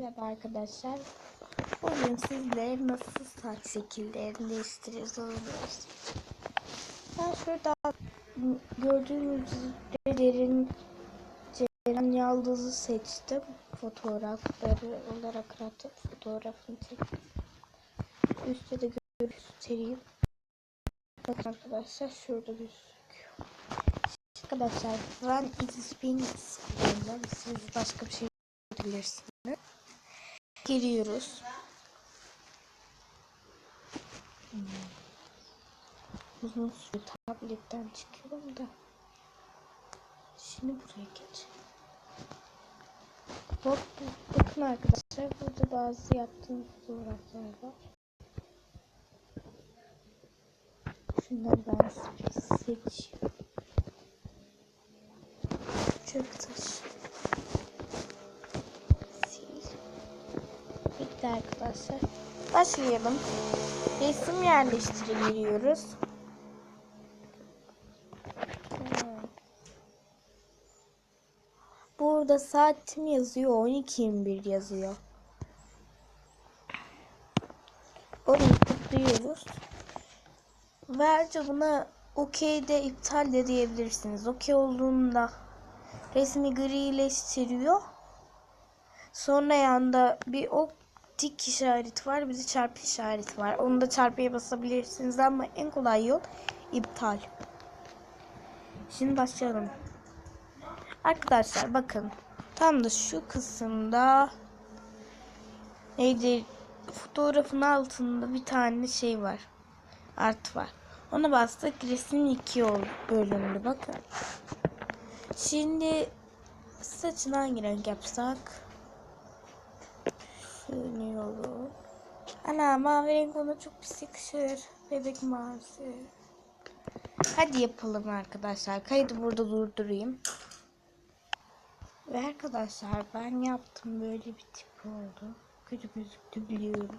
Merhaba arkadaşlar. Bugün sizlere nasıl saç şekillerini değiştiririz onu. Ben şurada gördüğünüz üzere derin Ceren Yaldız'ı seçtim. Fotoğrafları olarak atıp fotoğrafını çektim. Üstte de göstereyim. Bakın arkadaşlar şurada gözüküyor. Arkadaşlar ben Xpin kullanıyorum. Siz başka bir şey bilirsiniz. Giriyoruz. Hmm. Uzun süre tabletten çıkıyorum da. Şimdi buraya geç. Bak, bakın arkadaşlar burada bazı yaptığım fotoğraflar var. Şunları ben seçiyorum. Çöp taşı. Arkadaşlar. Başlayalım. Resim yerleştire giriyoruz. Hmm. Burada saatim yazıyor. 12.21 yazıyor. Orayı tıklıyoruz. Ve ayrıca buna okey de iptal de diyebilirsiniz. Okey olduğunda resmi grileştiriyor. Sonra yanında bir ok tik işareti var. Bir de çarpı işareti var. Onu da çarpıya basabilirsiniz ama en kolay yol iptal. Şimdi başlayalım. Arkadaşlar bakın. Tam da şu kısımda neydi? Fotoğrafın altında bir tane şey var. Art var. Ona bastık. Resim 2 bölündü. Bakın. Şimdi saçını hangi renk yapsak? Olur. Ana mavi renk ona çok pis yakışır. Bebek mavisi. Hadi yapalım arkadaşlar. Kaydı burada durdurayım. Ve arkadaşlar ben yaptım. Böyle bir tip oldu. Kötü gözüktü biliyorum.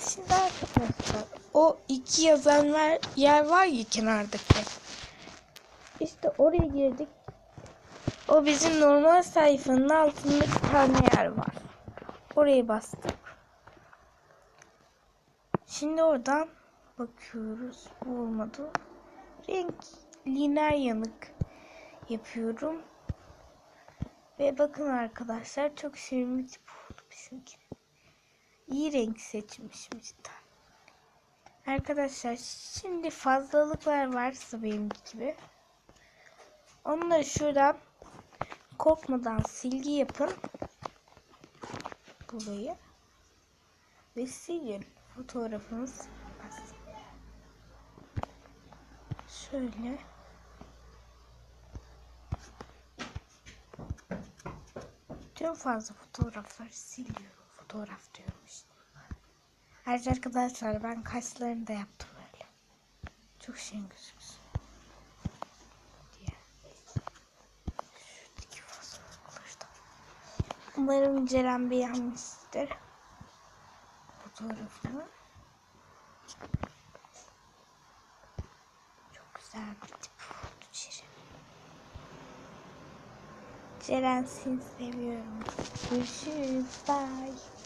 Şimdi arkadaşlar o iki yazan yer var ya kenardaki. İşte oraya girdik. O bizim normal sayfanın altında bir tane yer var. Oraya bastık. Şimdi oradan bakıyoruz. Olmadı. Renk lineer yanık yapıyorum. Ve bakın arkadaşlar çok bir tip oldu bizimki. İyi renk seçmişim cidden. Arkadaşlar şimdi fazlalıklar varsa benim gibi. Onları şuradan korkmadan silgi yapın. Burayı. Ve silin. Fotoğrafınız. Şöyle. Tüm fazla fotoğrafları siliyorum. Fotoğraf diyorum işte. Ayrıca arkadaşlar ben kaşlarını da yaptım öyle. Çok şirin gözüksün. Diye. Şuradaki fotoğrafları da. Umarım Ceren beğenmiştir. Fotoğrafını. Çok güzel bir tip oldu Ceren. Ceren seni seviyorum. Görüşürüz. Bye.